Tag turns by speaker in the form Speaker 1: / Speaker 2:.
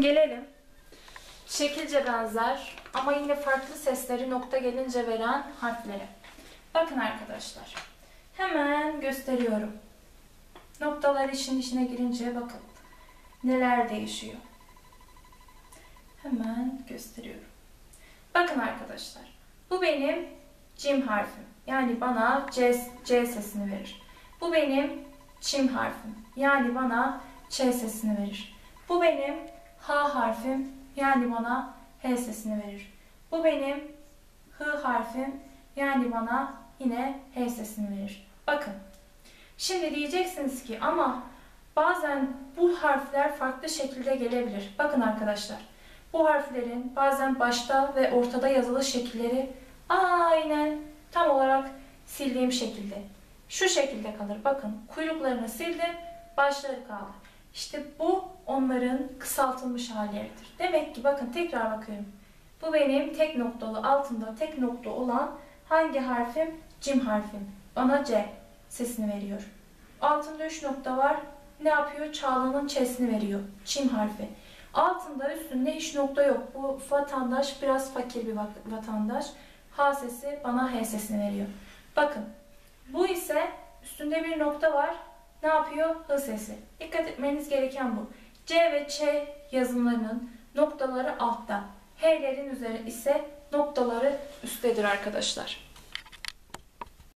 Speaker 1: Gelelim. Şekilce benzer ama yine farklı sesleri nokta gelince veren harflere. Bakın arkadaşlar. Hemen gösteriyorum. Noktalar işin içine girince bakın. Neler değişiyor. Hemen gösteriyorum. Bakın arkadaşlar. Bu benim cim harfim. Yani bana C, C sesini verir. Bu benim çim harfim. Yani bana Ç sesini verir. Bu benim H harfim. Yani bana H sesini verir. Bu benim H harfim. Yani bana yine H sesini verir. Bakın. Şimdi diyeceksiniz ki ama bazen bu harfler farklı şekilde gelebilir. Bakın arkadaşlar. Bu harflerin bazen başta ve ortada yazılı şekilleri aynen tam olarak sildiğim şekilde. Şu şekilde kalır. Bakın kuyruklarını sildim, başları kaldı. İşte bu onların kısaltılmış halleridir. Demek ki bakın tekrar bakıyorum. Bu benim tek noktalı altında tek nokta olan hangi harfim? Cim harfim. Bana C sesini veriyor. Altında 3 nokta var. Ne yapıyor? Çağla'nın Ç'sini veriyor. Çim harfi. Altında üstünde hiç nokta yok. Bu vatandaş biraz fakir bir vatandaş. H sesi bana H sesini veriyor. Bakın bu ise üstünde bir nokta var. Ne yapıyor? H sesi. Dikkat etmeniz gereken bu. C ve Ç yazımlarının noktaları altta. H'lerin üzeri ise noktaları üsttedir arkadaşlar.